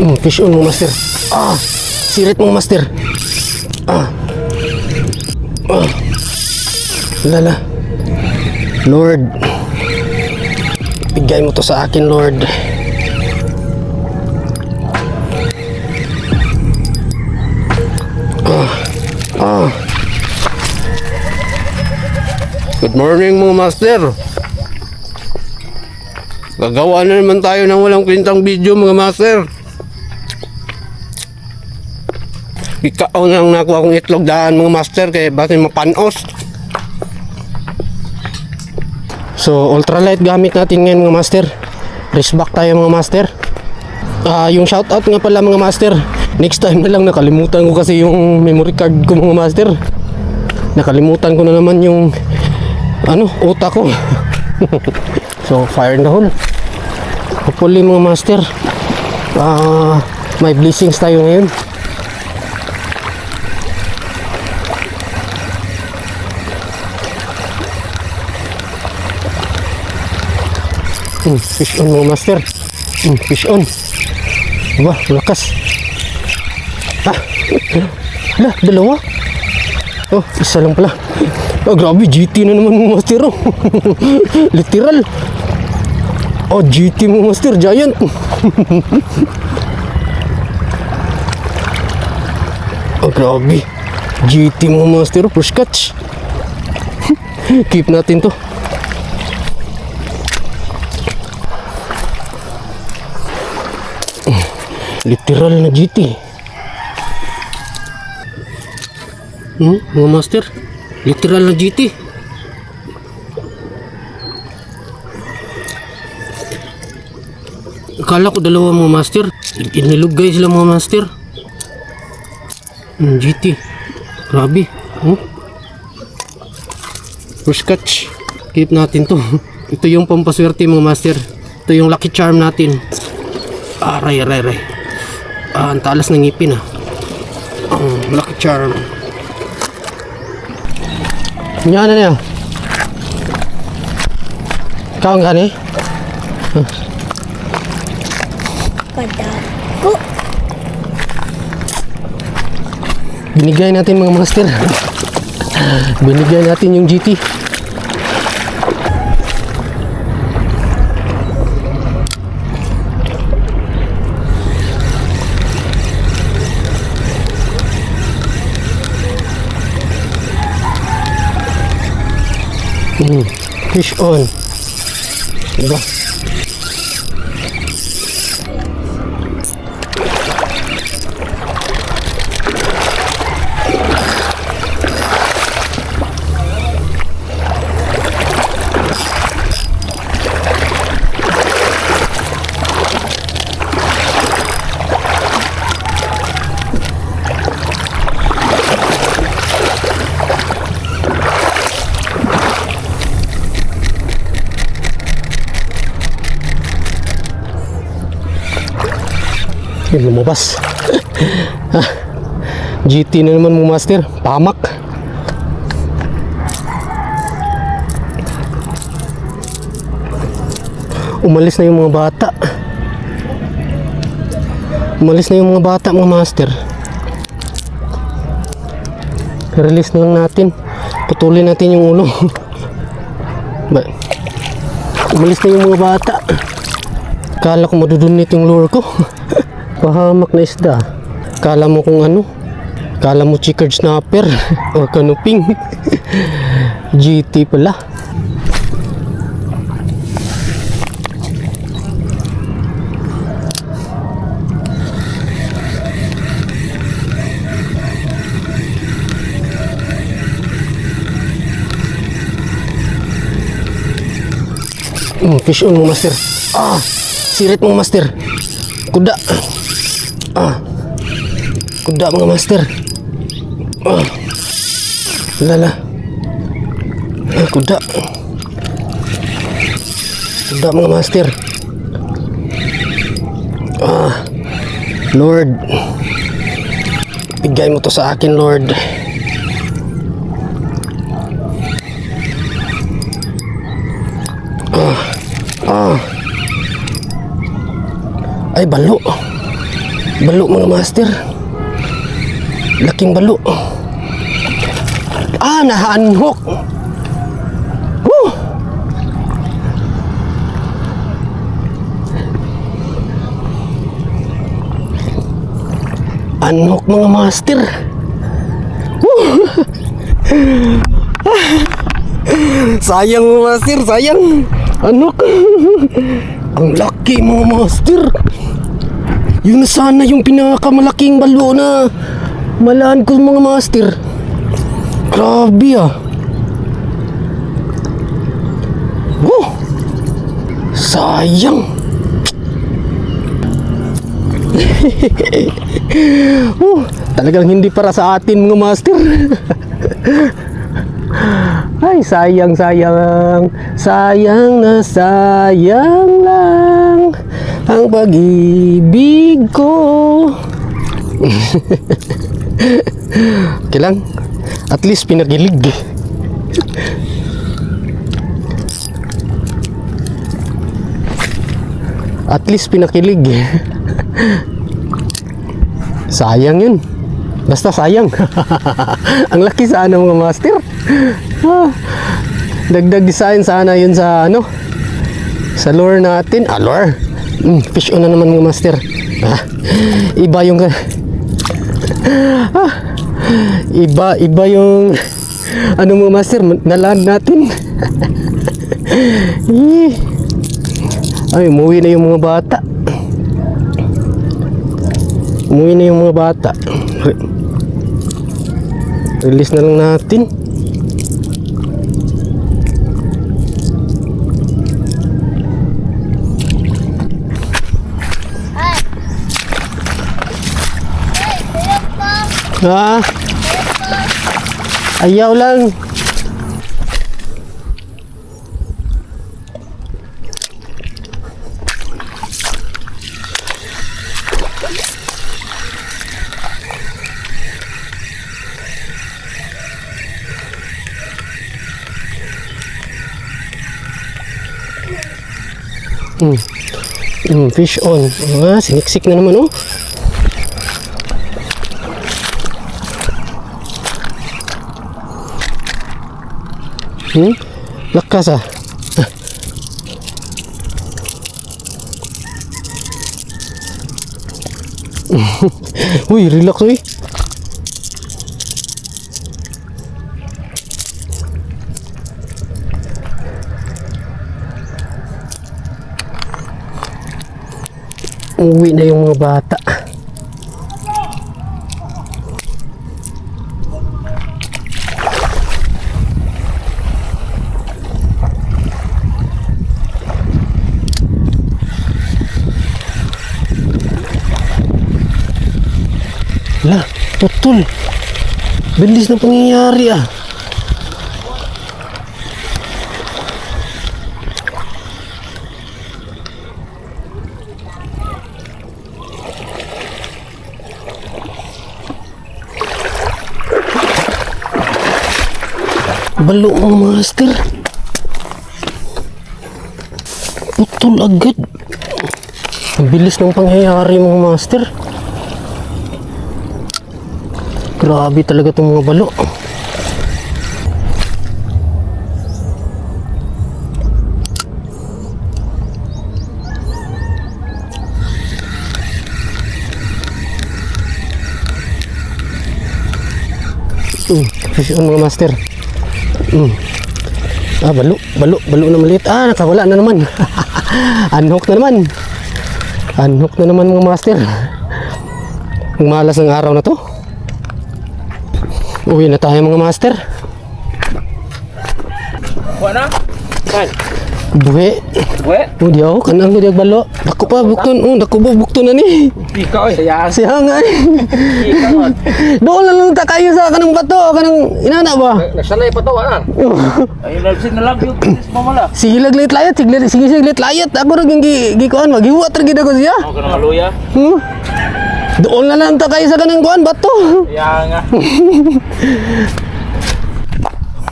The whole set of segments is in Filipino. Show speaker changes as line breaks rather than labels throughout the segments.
Mm, fish on mo, master. Ah, sirit mo, master. Ah. Ah. Lala. Lord. Bigay mo to sa akin, Lord. Ah. Ah. Good morning mga master. Gagawa na naman tayo ng walang kwentang video mga master. Ikaw nang nakuha kong itlog daan mga master kaya bakit mapanos. So ultralight gamit natin ngayon mga master. Race back tayo mga master. Ah, yung shoutout nga pala mga master. Next time na lang nakalimutan ko kasi yung memory card ko mga master. Nakalimutan ko na naman yung ano, utak ko. so, fire in the hole. Hopefully mga master, ah, may blessings tayo ngayon. Hmm, fish on mga master. Hmm, fish on. Aba, lakas. Ah, lah, dalawa. Oh, isa lang pala. Oh, grabe, GT na naman mga master. Oh. Literal. Oh, GT mo master, giant. oh, grabe. GT mo master, push catch. Keep natin to. Literal na GT. Hmm, mga master. Literal na GT. Akala ko dalawa mga master. Inilugay sila mga master. Hmm, GT. Grabe. Hmm? First catch. Keep natin to. Ito yung pampaswerte mga master. Ito yung lucky charm natin. Aray, aray, aray. Ah, ang talas ng ngipin ah. Ang lucky charm. Yan na niya. Ikaw ang gani?
Padago.
Binigay natin mga master. Binigay natin yung GT. Mm, fish on. Diba? Yun, lumabas. GT na naman mo master. Pamak. Umalis na yung mga bata. Umalis na yung mga bata mga master. Release na lang natin. Putulin natin yung ulo. Umalis na yung mga bata. Kala ko madudunit yung lure ko. Pahamak na isda. Kala mo kung ano? Kala mo chickered snapper o kanuping. GT pala. Mm, fish on mo master. Ah, sirit mo master. Kuda. Ah. Kuda mga master. Ah. Lala. Ah, kuda. Kuda mga master. Ah. Lord. Bigay mo to sa akin, Lord. Ah. Ah. Ay, balo. Balo mga master. Laking balo. Ah, nahanhok. Woo! Anhok mga master. Woo! sayang mga master, sayang. Anhok. Ang laki mga master. Yun na sana yung pinakamalaking balo na malaan ko mga master. Grabe ah. Oh, sayang. oh, talagang hindi para sa atin mga master. Ay, sayang, sayang. Sayang na sayang lang ang pag-ibig ko. okay lang. At least pinagilig. At least pinakilig. sayang yun. Basta sayang. Ang laki sana mga master. Ah, Dagdag design sana yun sa ano sa lure natin. Ah, lure. Mm, fish on na naman mga master. Ah, iba yung ah, iba iba yung ano mga master nalaan natin. Ay, umuwi na yung mga bata. Umuwi na yung mga bata. Re- Release na lang natin. Ha? Ayaw lang. Hmm. Hmm, fish on. Ah, siniksik na naman oh. Hmm? Lakas ah. Uy, relax uy. Uwi na yung mga bata. Lah, putol. Bilis na pangyayari ah. Balo mga master. Putol agad. Ang bilis ng pangyayari mga master. Grabe talaga itong mga balo. Mm, fish on mga master. Mm. Ah, balo, balo, balo na maliit. Ah, nakawala na naman. Unhook na naman. Unhook na naman mga master. Ang malas ng araw na to. Uwi na tayo mga master.
Wala? Saan?
Buhi.
Buwe?
Oh, di ako. Kanang hindi balo. Dako pa, bukton. Oh, dako ba, bukton na ni.
Ikaw eh. Sayaan.
Siya nga eh.
Ikaw.
Doon lang lang kayo sa kanang bato. Kanang inana ba?
Nagsanay pa to, wala. Ay, nalsin na lang yung business mo mala.
Sige laglit layat. Sige, sige, sige layat. Ako rin yung gi- gikuan. Maghiwat rin gina ko siya.
Ako ka ng haluya.
Hmm? Doon na lang ta kayo sa kanang kuan bato.
Kaya nga.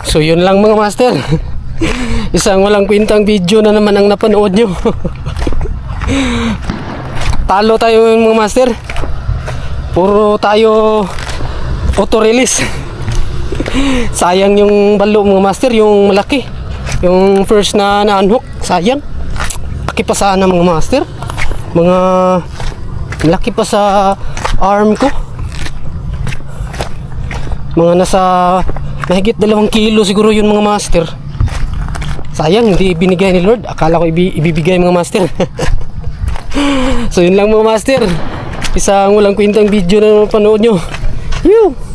So yun lang mga master. Isang walang kwintang video na naman ang napanood nyo. Talo tayo mga master. Puro tayo auto-release. Sayang yung balo mga master, yung malaki. Yung first na na-unhook, sayang. Laki pa sana mga master. Mga malaki pa sa arm ko. Mga nasa mahigit dalawang kilo siguro yun mga master. Sayang, hindi binigay ni Lord. Akala ko ibi- ibibigay mga master. so yun lang mga master. Isang walang kwentang video na panood nyo. Yoo!